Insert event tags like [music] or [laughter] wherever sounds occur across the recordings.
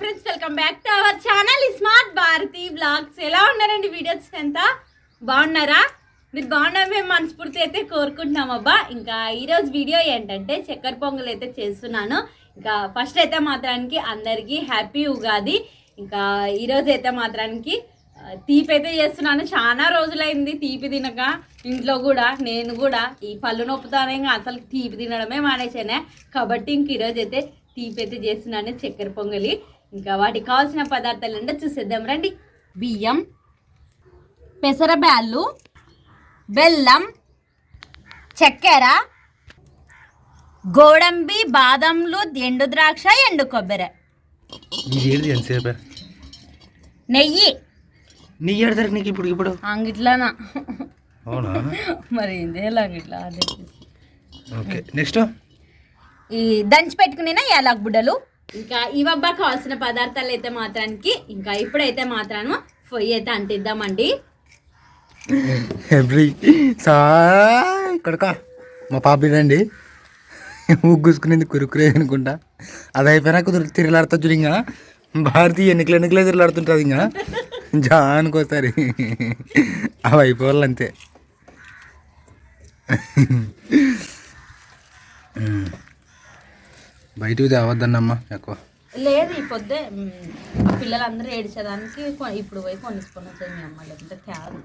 Friends welcome back to our channel smart Bharati blogs ఎలా ఉన్నారండి videos ఎంత? బాగున్నారా? మీరు బాగున్నారు మేము మనస్ఫూర్తి అయితే కోరుకుంటున్నాం అబ్బా. ఇంకా ఈరోజు వీడియో ఏంటంటే చక్కెర పొంగల్ అయితే చేస్తున్నాను. ఇంకా ఫస్ట్ అయితే మాత్రానికి అందరికీ హ్యాపీ ఉగాది. ఇంకా ఈరోజు అయితే మాత్రానికి తీపి అయితే చేస్తున్నాను. చాలా రోజులైంది తీపి తినక. ఇంట్లో కూడా నేను కూడా ఈ పళ్ళు నొప్పుతానే ఇంకా అసలు తీపి తినడమే మానేసానే కాబట్టి ఇంక ఈరోజు అయితే తీపి అయితే చేస్తున్నాను చక్కెర పొంగలి. ఇంకా వాటికి కావాల్సిన పదార్థాలు అంటే చూసేద్దాం. రండి. బియ్యం పెసర బ్యాళ్ళు బెల్లం చక్కెర గోడంబి బాదంలు ఎండు ద్రాక్ష ఎండు కొబ్బరి. ఇది ఏది ఎంతసేపు? నెయ్యి. నీ ఏడతారు నీకు ఇప్పుడు ఇప్పుడు? అంగిట్లానా? అవునా? మరి ఇదేలా అంగిట్లా అదే. Okay next? ఈ దంచి పెట్టుకునే యాలక్ బుడ్డలు? ఇంకా ఇవబ్బా కావాల్సిన పదార్థాలు అయితే మాత్రానికి ఇంకా ఇప్పుడైతే మాత్రాను పొయ్యి అయితే అంటిద్దామండి. ఎవ్రీ సా ఇక్కడక మా పాపిదండి ముగ్గుసుకునేది కురుకురే అనుకుంటా. అది అయిపోయినా కుదురు తిరగలాడుతా చూడు ఇంకా భారతీయ ఎన్నికలు ఎన్నికలే తిరలాడుతుంటుంది ఇంకా జానుకోసారి అవి అయిపోవాలి అంతే. బయటకు తేవద్దన్నమ్మా ఎక్కువ. లేదు ఈ పొద్దే పిల్లలందరూ ఏడ్చేదానికి ఇప్పుడు పోయి కొనుక్కొని వచ్చాయి మీ అమ్మ లేకుంటే తేదు.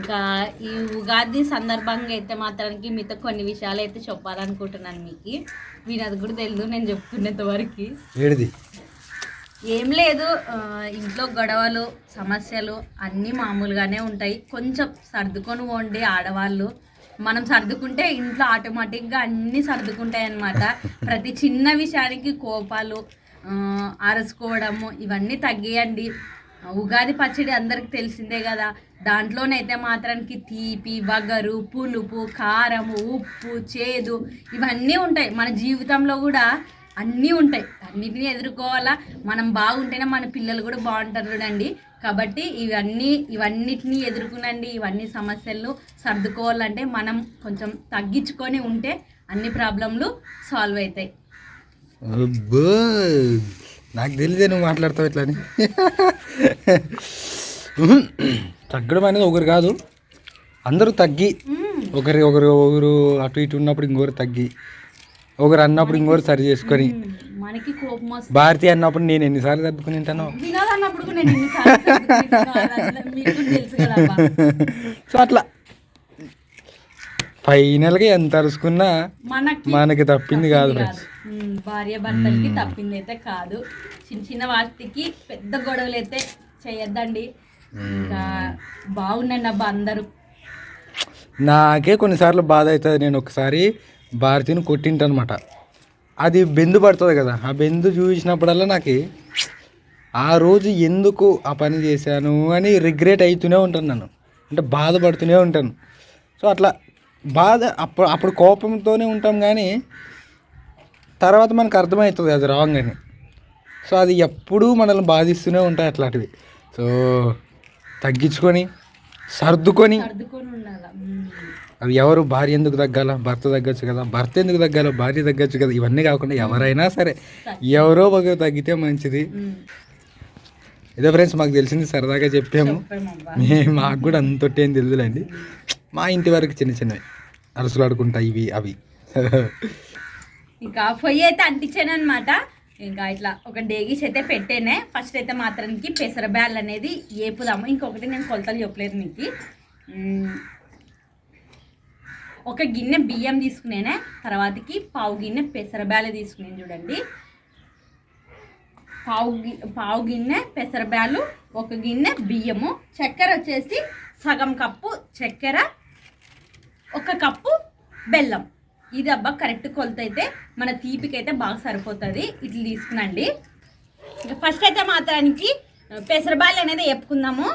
ఇంకా ఈ ఉగాది సందర్భంగా అయితే మాత్రానికి మీతో కొన్ని విషయాలు అయితే చెప్పాలనుకుంటున్నాను మీకు. వినది కూడా తెలియదు నేను చెప్తున్నంత వరకు. ఏడిది? ఏం లేదు ఇంట్లో గొడవలు సమస్యలు అన్నీ మామూలుగానే ఉంటాయి. కొంచెం సర్దుకొని పోండి ఆడవాళ్ళు. మనం సర్దుకుంటే ఇంట్లో ఆటోమేటిక్గా అన్నీ సర్దుకుంటాయి అన్నమాట ప్రతి చిన్న విషయానికి కోపాలు అరుసుకోవడము ఇవన్నీ తగ్గియండి. ఉగాది పచ్చడి అందరికి తెలిసిందే కదా. దాంట్లోనైతే మాత్రానికి తీపి వగరు పులుపు కారము ఉప్పు చేదు ఇవన్నీ ఉంటాయి. మన జీవితంలో కూడా అన్నీ ఉంటాయి. అన్నిటిని ఎదుర్కోవాలా? మనం బాగుంటేనే మన పిల్లలు కూడా బాగుంటారు చూడండి. కాబట్టి ఇవన్నీ ఇవన్నిటిని ఎదుర్కొనండి. ఇవన్నీ సమస్యలను సర్దుకోవాలంటే మనం కొంచెం తగ్గించుకొని ఉంటే అన్ని ప్రాబ్లంలు సాల్వ్ అవుతాయి. నాకు తెలియదే నువ్వు మాట్లాడతావు ఇట్లా అని. తగ్గడం అనేది ఒకరు కాదు. అందరూ తగ్గి. ఒకరి ఒకరు ఒకరు అటు ఇటు ఉన్నప్పుడు ఇంకొకరు తగ్గి. ఒకరు అన్నప్పుడు ఇంకొకరు సరి చేసుకొని. మనకి కోపం వస్తుంది. భారతి అన్నప్పుడు నేను ఎన్నిసార్లు తప్పుకుని ఉంటాను వినోద్ అన్నప్పుడు కూడా నేను ఎన్నిసార్లు సర్దుకుంటున్నానో అది అసలు మీకు తెలుసు కదా అబ్బా. [laughs] సో అట్లా. ఫైనల్గా ఎంత అరుచుకున్నా మనకి మనకి తప్పింది కాదు తప్పింది ఫ్రెండ్స్ ఉమ్, భార్య భర్తలకి తప్పింది అయితే కాదు. చిన్న చిన్న వాటికి పెద్ద గొడవలు అయితే చేయొద్దండి ఇంకా బాగుండండి అబ్బా అందరూ. నాకే కొన్నిసార్లు బాధ అవుతుంది. నేను ఒకసారి భారతిని కొట్టింటనమాట. అది బెందు పడుతుంది కదా ఆ బెందు చూసినప్పుడల్లా నాకు ఆ రోజు ఎందుకు ఆ పని చేశాను అని రిగ్రెట్ అవుతూనే ఉంటాను నన్ను అంటే బాధపడుతూనే ఉంటాను. సో అట్లా బాధ అప్పుడు అప్పుడు కోపంతోనే ఉంటాం కానీ తర్వాత మనకు అర్థమవుతుంది అది రాంగ్ అని. సో అది ఎప్పుడూ మనల్ని బాధిస్తూనే ఉంటాయి అట్లాంటివి. సో తగ్గించుకొని సర్దుకొని అది ఎవరు భార్య ఎందుకు తగ్గాల? భర్త తగ్గచ్చు కదా. భర్త ఎందుకు తగ్గాల భార్య తగ్గచ్చు కదా. ఇవన్నీ కాకుండా ఎవరైనా సరే ఎవరో ఒకరు తగ్గితే మంచిది. ఇదే ఫ్రెండ్స్ మాకు తెలిసింది సరదాగా చెప్పాము. చెప్పామబ్బా. మే- మాకు కూడా అంతొట్టేం తెలుదులేండి. మా ఇంటి వరకు చిన్న చిన్నవి. అరుసులు ఆడుకుంటా ఇవి అవి. ఇంకా పొయ్యి అయితే అంటించాను అనమాట ఇంకా ఇట్లా ఒక డేగిస్ అయితే పెట్టేనే. ఫస్ట్ అయితే మాత్రానికి పెసర బ్యాల్ అనేది ఏపుదాము. ఇంకొకటి నేను కొలతలు చెప్పలేదు మీకు. ఒక గిన్నె బియ్యం తీసుకునేనే తర్వాతకి పావు గిన్నె పెసరబ్యాలు తీసుకునేది చూడండి. పావు గి పావు గిన్నె పెసరబ్యాలు ఒక గిన్నె బియ్యము చక్కెర వచ్చేసి సగం కప్పు చక్కెర ఒక కప్పు బెల్లం. ఇది అబ్బా కరెక్ట్ కొలత అయితే మన తీపికి అయితే బాగా సరిపోతుంది. ఇట్లా తీసుకునండి. ఫస్ట్ అయితే మాత్రానికి పెసరబాళ్ళు అనేది చెప్పుకుందాము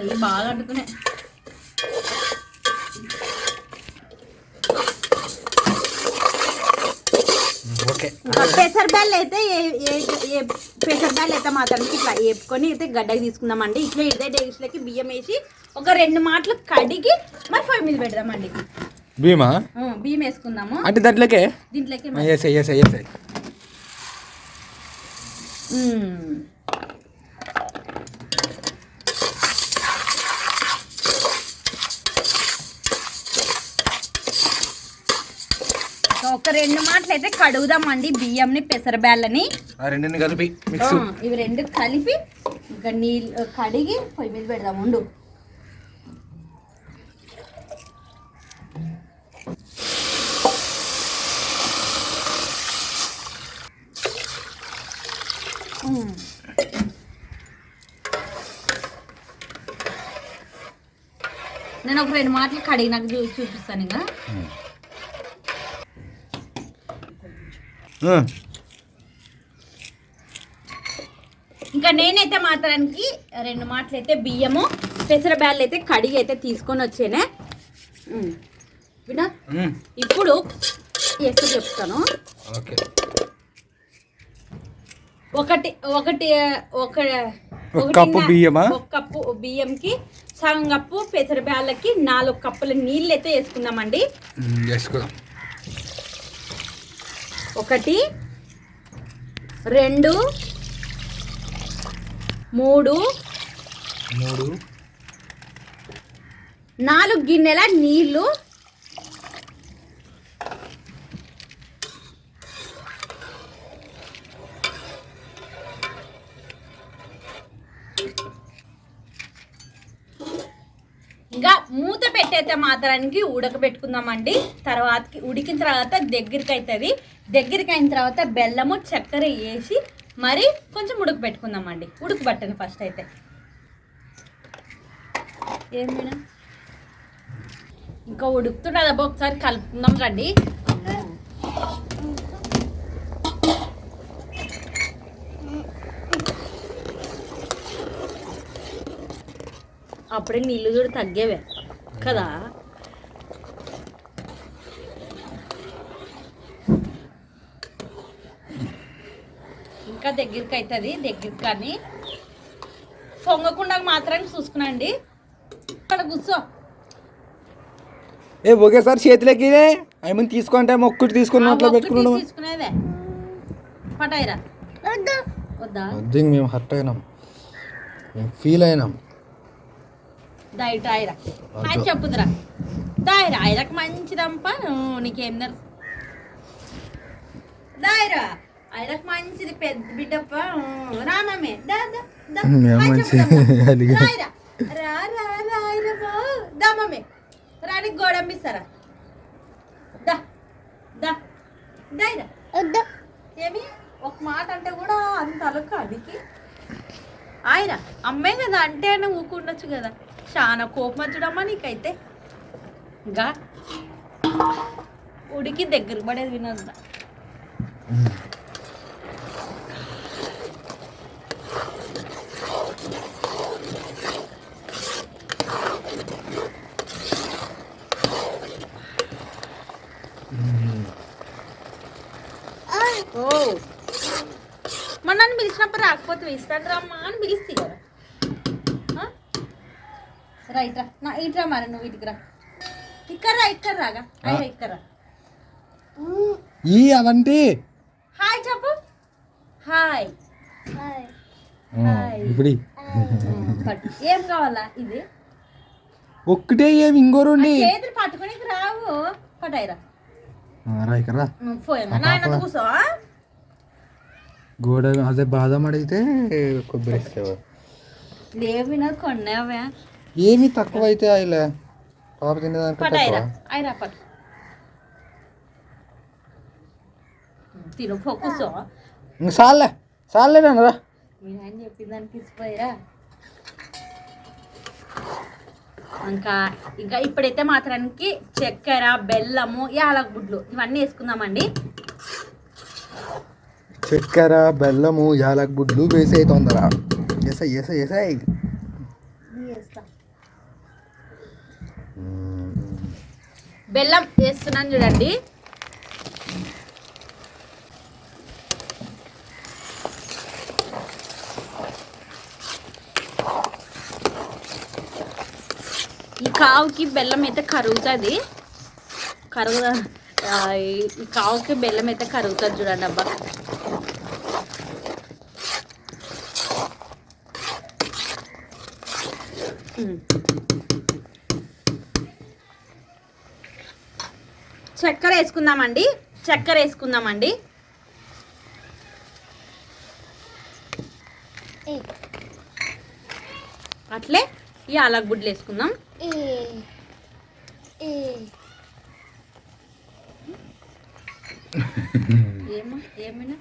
పొయ్యి బాగా ఇంకా పెసర పెసరబ్యాళ్ళు అయితే ఏ- ఏ- ఏ పెసరబ్యాళ్ళు అయితే మాత్రం ఇట్లా వేపుకొని అయితే గడ్డకి తీసుకుందామండి. ఇట్లా ఇదే డేస్లోకి బియ్యం వేసి ఒక రెండు మాటలు కడిగి మరి పొయ్యి మీద పెడదామండి. భీమా? ఆ, బియ్యం వేసుకుందాము. అంటే దాంట్లోకే? దీంట్లోకి ఎస్ఐ ఎస్ఐ ఎస్ఐ మ్మ్. సో ఒక రెండు మాటలు అయితే కడుగుదామండి. బియ్యంని పెసరబ్యాళ్ళని. ఆ రెండింటిని కలిపి మిక్స్. ఇవి రెండు కలిపి ఇంకా నీళ్ళు కడిగి పొయ్యి మీద పెడదాం. ఉండు. నేను ఒక రెండు మాటలు కడిగినాక చూ చూపిస్తాను ఇంకా. ఇంకా నేనైతే మాత్రానికి రెండు మాటలు అయితే బియ్యము పెసర బ్యాళ్ళు అయితే కడిగి అయితే తీసుకొని వచ్చేనే. వినోద్ ఇప్పుడు ఎక్కడ చెప్తాను. ఒకటి ఒకటి ఒక ఒక కప్పు బియ్యమా? ఒక కప్పు బియ్యంకి సగం కప్పు పెసర బ్యాళ్ళకి నాలుగు కప్పుల నీళ్ళు అయితే వేసుకుందామండి వేసుకుందాం. ఒకటి రెండు మూడు మూడు నాలుగు గిన్నెల నీళ్ళు. ఇంకా మూత పెట్టేస్తే మాత్రానికి ఉడకబెట్టుకుందామండి. తర్వాతకి ఉడికిన తర్వాత దగ్గరికి అవుతుంది దగ్గరికి అయిన తర్వాత బెల్లము చక్కెర వేసి మరి కొంచెం ఉడుకు పెట్టుకుందామండి. ఉడుకు ఉడకబట్టండి ఫస్ట్ అయితే. ఏం మేడం? ఇంకా ఉడుకుతున్నది ఒకసారి కలుపుకుందాం రండి. అప్పుడే నీళ్ళు చూడు తగ్గేవే. కదా? ఇంకా దగ్గరికి అవుతుంది దగ్గరికి కానీ పొంగకుండా మాత్రం చూసుకునండి. ఇక్కడ కూర్చో. ఏ ఒకేసారి చేతిలోకి ఐ తీసుకుంటే ఒక్కటి తీసుకుని ఆ నోట్లో ఒక్కటి పెట్టుకున్నాడు తీసుకునేదే. పటాయిరా. వద్దా? వద్దు? మేము హర్ట్ అయినాం. మేము ఫీల్ అయినాం. దయట ఆయరా. ఆయన చెప్పుదురా. దాయరా ఆయనకు మంచిదంప నీకేం తెలుసు? దాయరా ఆయనకు మంచిది పెద్ద బిడ్డప్ప. రామమ్మే [laughs] రానికి గోడంపిస్తారా ఏమి? ఒక మాట అంటే కూడా అంత అలక అడిగి. ఆయన అమ్మే కదా అంటే అని ఊకుండొచ్చు కదా. చాలా కోపం వచ్చడమ్మా నీకైతే. ఇంకా ఉడికి దగ్గర పడేది వినొద్దా ఓ. మరి నన్ను పిలిచినప్పుడు రాకపోతే ఇస్తాను రమ్మా అని పిలిస్తే కదా? రైట్ రా. నా ఇట్రా మరి నువ్వు ఇటుకు రా. ఇక్కడ రా ఇక్కడ రాగా. ఆయన ఇక్కడ రా. ఈ అవంటి. హాయ్ చెప్పు. హాయ్. హాయ్. ఇప్పుడు. ఏం కావాలా ఇది? ఒక్కటే ఏమి ఇంకో రెండు. చేతులు పట్టుకొని రావు. పటాయిరా రా ఇక్కడ రా? గోడ అదే బాదం అడిగితే కొబ్బరి [laughs] ఇస్తావా లేవు కొన్నావా? ఏమి తక్కువ అయితే అయిలే పాప తినేదానికి తిను సాల్లే సాల్లే నాన్న రా. మీ ఆయన చెప్పిన దానికి ఇచ్చిపోయారా. ఇంకా ఇంకా ఇప్పుడైతే మాత్రానికి చక్కెర బెల్లము యాలకుడ్లు ఇవన్నీ వేసుకుందామండి. చక్కెర బెల్లము యాలక్ గుడ్లు వేసే తొందర ఎసై ఎసై ఎసై బెల్లం వేస్తున్నాను చూడండి. ఈ కావుకి బెల్లం అయితే కరుగుతుంది. కరుగు ఈ- కావుకి బెల్లం అయితే కరుగుతుంది చూడండి అబ్బా. చక్కెర వేసుకుందామండి. చక్కెర వేసుకుందామండి. అట్లే? ఈ గుడ్లు వేసుకుందాం. ఏమో ఏమైనా?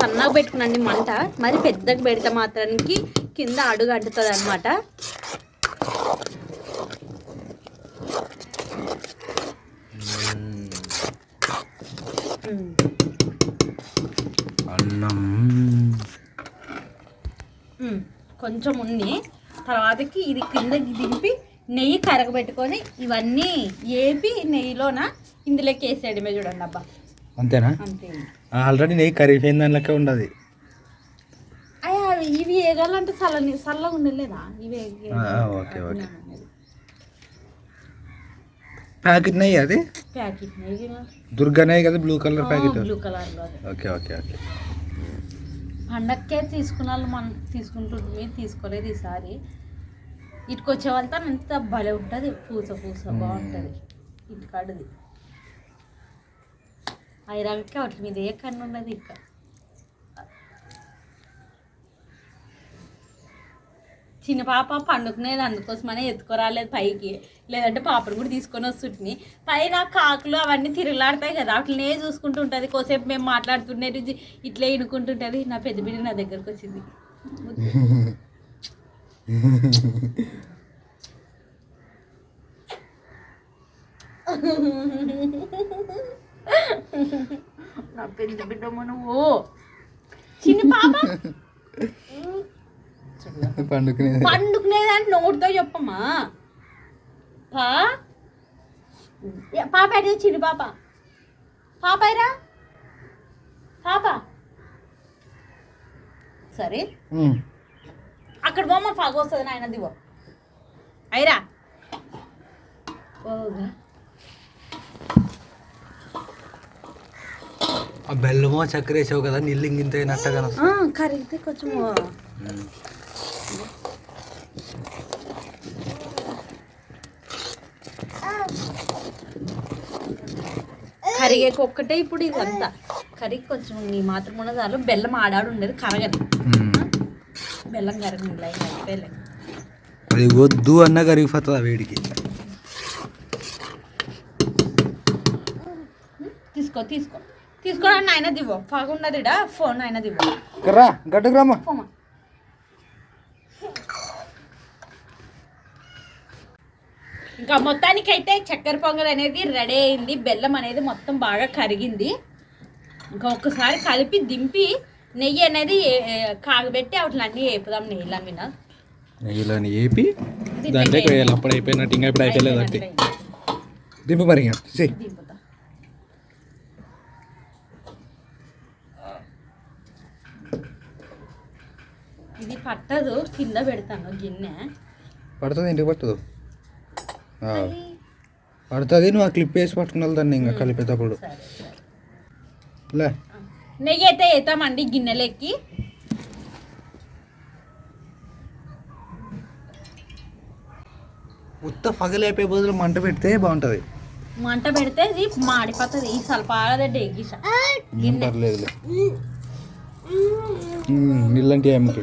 సన్నగా పెట్టుకునండి మంట. మరి పెద్దగా పెడితే మాత్రానికి కింద అడుగు అంటుతుంది అనమాట అన్నం కొంచెం ఉంది తర్వాతకి ఇది కిందకి దింపి నెయ్యి కరగబెట్టుకొని ఇవన్నీ ఏపి నెయ్యిలోన? ఇందులోకి వేసేయడమే చూడండి అబ్బా. అంతేనా? అంతే. ఆల్రెడీ నెయ్యి కరిగిపోయిన దానిలకే ఉండదు. అయ్యా ఇవి వేగాలంటే చల్లని చల్లగా ఉండలేదా? ఇవి ఓకే, ఓకే. ప్యాకెట్ నెయ్యి అది? ప్యాకెట్ నెయ్యి. దుర్గా నెయ్యి కదా బ్లూ కలర్ ప్యాకెట్. బ్లూ కలర్లో ఓకే ఓకే ఓకే. పండక్కే తీసుకున్న వాళ్ళు మనం తీసుకుంటుంది తీసుకోలేదు ఈసారి. ఇటుకు వచ్చే వాళ్ళతో ఎంత భలే ఉంటుంది పూస పూస బాగుంటుంది ఇంటికాడది. ఐరాకి వాటి మీద ఏ కన్ను ఉన్నది ఇంకా. చిన్న పాప పండుకునేది అందుకోసమనే ఎత్తుకోరాలేదు పైకి. లేదంటే పాపను కూడా తీసుకొని వస్తుంటుంది పైన కాకులు అవన్నీ తిరుగులాడతాయి కదా వాటినే చూసుకుంటూ ఉంటుంది. కోసేపు మేము మాట్లాడుతుండేది జి- ఇట్లే ఇనుకుంటుంటుంది. నా పెద్ద బిడ్డ నా దగ్గరకు వచ్చింది. నా పెద్ద బిడ్డ నువ్వు. చిన్న పాప? [laughs] పండుకునేది. పండుకునేదాన్ని నోటితో చెప్పమ్మా. పా. పాప ఎటు చిన్న పాప? పాపైరా? పాప. సరే. అక్కడ బొమ్మ ఫాగ వస్తుంది నాయన దివో అయిరా. ఆ బెల్లమో చక్కెర వేసావు కదా నీళ్ళు ఇంత కరిగితే కొంచెం కరిగే ఒక్కటే ఇప్పుడు ఇదంతా. కరిగి కొంచెం నీ మాత్రం ఉన్న చాలు బెల్లం ఆడాడు ఉండేది కరగదు. బెల్లం కరగదు అది వద్దు అన్న కరిగిపోతుంది ఆ వేడికి. తీసుకో తీసుకో. తీసుకోవడానికి ఆయన దివ్వు. బాగున్నదిడా ఫోన్ ఆయన దివ్వు. రా గడ్డకు రామ్మా ఫోమా ఇంకా మొత్తానికైతే చక్కెర పొంగల్ అనేది రెడీ అయింది. బెల్లం అనేది మొత్తం బాగా కరిగింది. ఇంకా ఒక్కసారి కలిపి దింపి నెయ్యి అనేది కాగబెట్టి వాటిలన్నీ వేపుదాం నెయ్యిలా మీద. నెయ్యిలోని వేపి వేయాలి అప్పుడు అయిపోయినట్టు ఇంకా ఇప్పుడు అయిపోలేదు అంటే దింపు మరి ఇది పట్టదు కింద పెడతాను గిన్నె. పడుతుంది ఇంటికి పట్టదు? పడుతుంది నువ్వు ఆ క్లిప్ వేసి పట్టుకుని వెళ్తాను ఇంకా కలిపేటప్పుడు. లే. నెయ్యి అయితే వేస్తామండి గిన్నెలెక్కి. ఉత్త పగలేపే బదులు మంట పెడితే బాగుంటుంది. మంట పెడితే ఇది మాడిపోతుంది ఈ సల్పాగదండి ఎగ్గిసా పర్లేదులే. నీళ్ళంటే ఏమిటి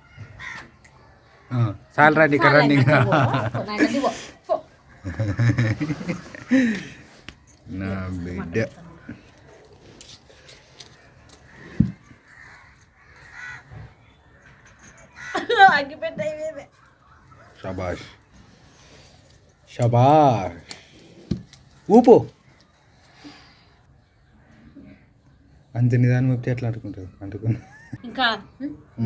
చాలు రండి ఇక్కడ రండి నా బిడ్డ షబాష్ షబాష్ ఊపు అంత నిదానం చెప్తే ఎట్లా అనుకుంటారు అందుకుని ఇంకా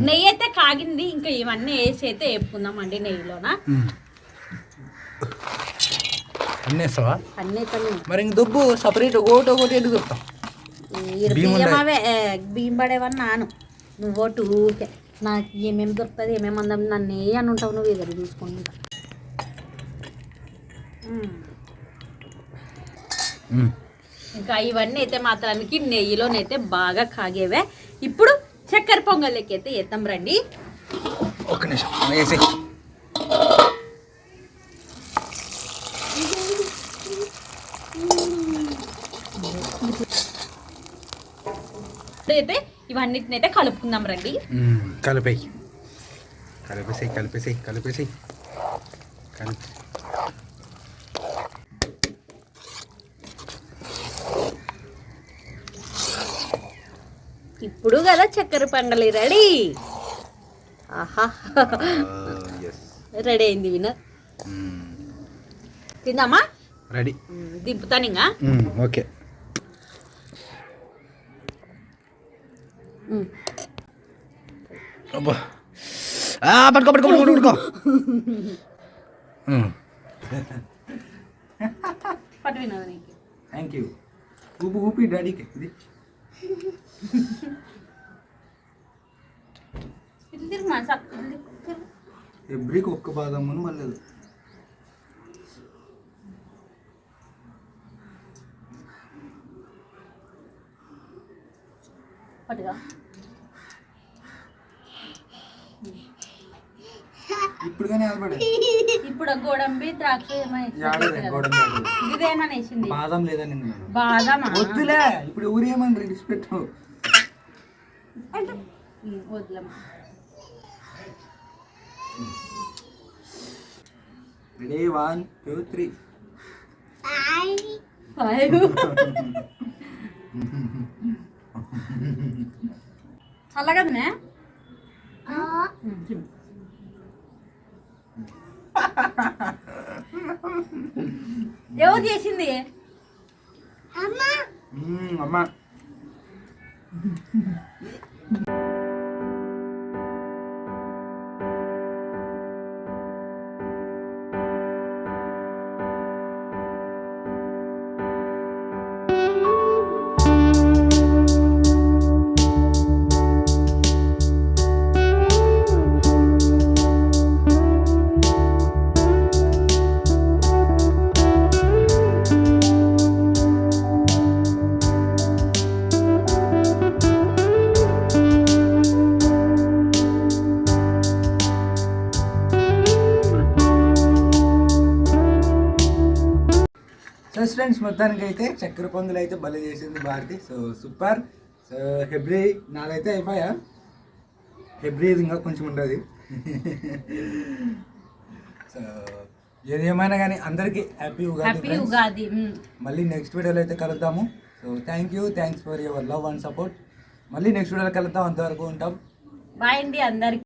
నెయ్యి అయితే కాగింది ఇంకా ఇవన్నీ వేసి అయితే వేపుకుందాం అండి నెయ్యిలోన? అన్నీ అయితే మరి ఇంక దుబ్బు సపరేట్ ఒకటి ఒకటి ఎందుకు ఈడ బియ్యం పడేవని నాను. నువ్వు ఒకటి ఊరికే నాకు ఏమేమి దొరుకుతుంది ఏమేమి అందం నన్ను ఏ అని ఉంటావు నువ్వు ఎదురు చూసుకుంటా మ్మ్. ఇంకా ఇవన్నీ అయితే మాత్రానికి నెయ్యిలోనైతే బాగా కాగేవే. ఇప్పుడు చక్కెర పొంగల్లోకి అయితే ఎత్తాం రండి. ఒక్క నిమిషం వేసి. అయితే ఇవన్నిటిని అయితే కలుపుకుందాం రండి. కలిపేయి. కలిపేసేయి కలిపేసేయి కలిపేసేయి. కలిపి ఇప్పుడు కదా చక్కెర పొంగలి రెడీ ఆహా రెడీ అయింది వినర్ తిందామా రెడీ మ్మ్, దింపుతాను ఇంకా ఓకే మ్మ్. అబ్బా ఆ, పట్టుకో పట్టుకో పట్టుకో పట్టుకో పట్టు వినోద్ నీకు థ్యాంక్ యూ ఊపి ఊపి డాడీకి ఇది ఎవ్రీకి ఒక్క బాదం అని మళ్ళీ పట్టుగా ఇప్పుడు కానీ ఆల్పడే ఇప్పుడు గోడంబి ద్రాక్ష వేసింది బాదం లేదని బాదమా వద్దులే ఇప్పుడు ఊరు ఏమని respect వద్దులమ్మా ready one two three five చల్లగదనే ఎవరు చేసింది? అమ్మా. సో ఫ్రెండ్స్ మొత్తానికి అయితే చక్కెర పొంగులు అయితే భలే చేసింది భారతి. So super. సో హెబ్రి నాదైతే అయిపోయా? హెబ్రి ఇంకా కొంచెం ఉండదు [laughs] సో ఏదేమైనా కానీ అందరికీ హ్యాపీ ఉగాది. ఉగాది. మళ్ళీ నెక్స్ట్ వీడియోలో అయితే కలుద్దాము. So thank you thanks for your love and support మళ్ళీ నెక్స్ట్ వీడియోలో కలుద్దాం. అంతవరకు ఉంటాం. బాయ్ అండి అందరికి.